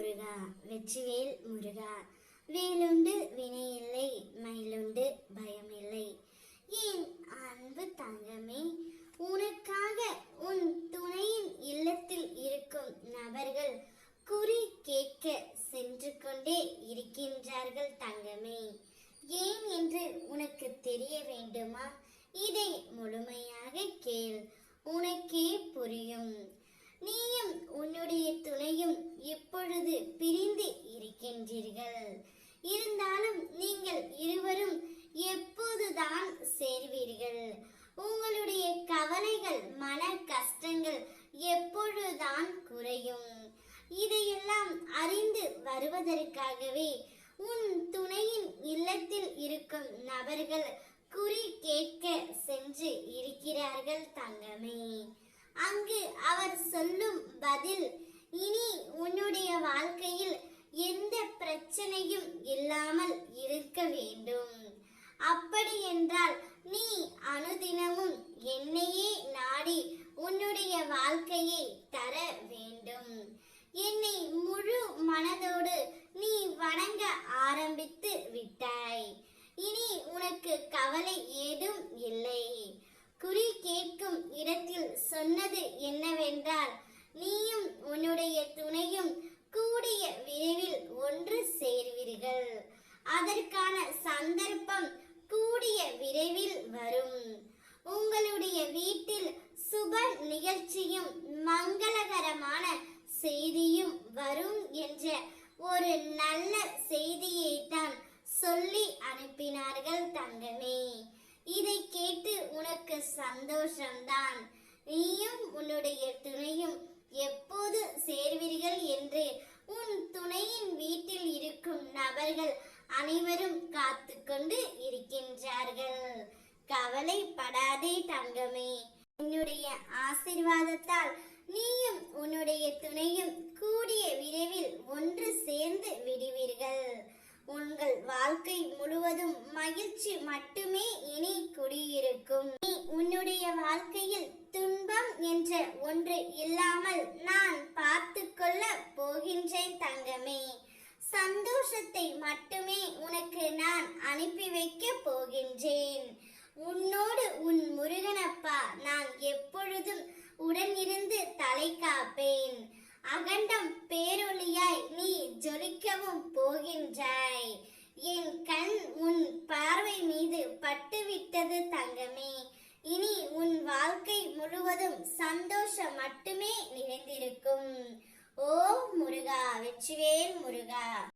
முருகா வெற்றிவேல் முருகா. வேலுண்டு வினையில்லை மயிலுண்டு பயமில்லை. ஏன் அன்பு தங்கமே? உனக்காக உன் துணையின் இல்லத்தில் இருக்கும் நபர்கள் குறி கேட்க சென்று கொண்டே இருக்கின்றார்கள் தங்கமே. ஏன் என்று உனக்கு தெரிய வேண்டுமா? இதை முழுமையாக கேள். உனக்கே புரியும். நீயும் உன்னுடைய துணையும் இப்பொழுது பிரிந்து இருக்கின்றீர்கள் இருந்தாலும் நீங்கள் இருவரும் எப்போதுதான் சேர்வீர்கள் உங்களுடைய கவலைகள் மன கஷ்டங்கள் எப்பொழுதுதான் குறையும். இதையெல்லாம் அறிந்து வருவதற்காகவே உன் துணையின் இல்லத்தில் இருக்கும் நபர்கள் குறி கேட்க சென்று இருக்கிறார்கள் தங்கமே. அங்கு அவர் சொல்லும் பதில் இனி உன்னுடைய வாழ்க்கையில் எந்த பிரச்சனையும் இல்லாமல் இருக்க வேண்டும். அப்படி என்றால் என்னை முழு மனதோடு நீ வணங்க ஆரம்பித்து விட்டாய். இனி உனக்கு கவலை ஏதும் இல்லை. குறி கேட்கும் இடத்தில் சொன்னது என்னவென்றால் நீயும் உன்னுடைய துணையும் கூடிய விரைவில் ஒன்று சேர்வீர்கள். அதற்கான சந்தர்ப்பம் கூடிய விரைவில் வரும். உங்களுடைய வீட்டில் சுப நிகழ்ச்சியும் மங்க செய்தியும் வரும் என்ற ஒரு நல்ல செய்தியை தான் சொல்லி அனுப்பினார்கள் தங்கமே. இதை கேட்டு உனக்கு சந்தோஷம்தான். நீயும் உன்னுடைய துணையும் எப்போது சேர்வீர்கள் என்று உன் துணையின் வீட்டில் இருக்கும் நபர்கள் அனைவரும் காத்து கொண்டு இருக்கின்றார்கள். கவலைப்படாதே தங்கமே. என்னுடைய ஆசிர்வாதத்தால் நீயும் உன்னுடைய துணையும் விரைவில் ஒன்று சேர்ந்து விடுவீர்கள். உங்கள் வாழ்க்கை முழுவதும் மகிழ்ச்சி மட்டுமே இனி குடியிருக்கும். நீ உன்னுடைய வாழ்க்கையில் துன்பம் என்ற ஒன்று இல்லாமல் நான் பார்த்து கொள்ள போகின்றேன் தங்கமே. சந்தோஷத்தை மட்டுமே உனக்கு நான் அனுப்பி வைக்க போகின்றேன். உன்னோடு உன் முருகனப்பா நான் எப்பொழுதும் உடனிருந்து தலை காப்பேன். அகண்டம் பேரொளியாய் நீ ஜொலிக்கவும் போகின்றாய். என் கண் உன் பார்வை மீது பட்டுவிட்டது தங்கமே. இனி உன் வாழ்க்கை முழுவதும் சந்தோஷம் மட்டுமே நிறைந்திருக்கும். ஓ முருகா வெற்றிவேல் முருகா.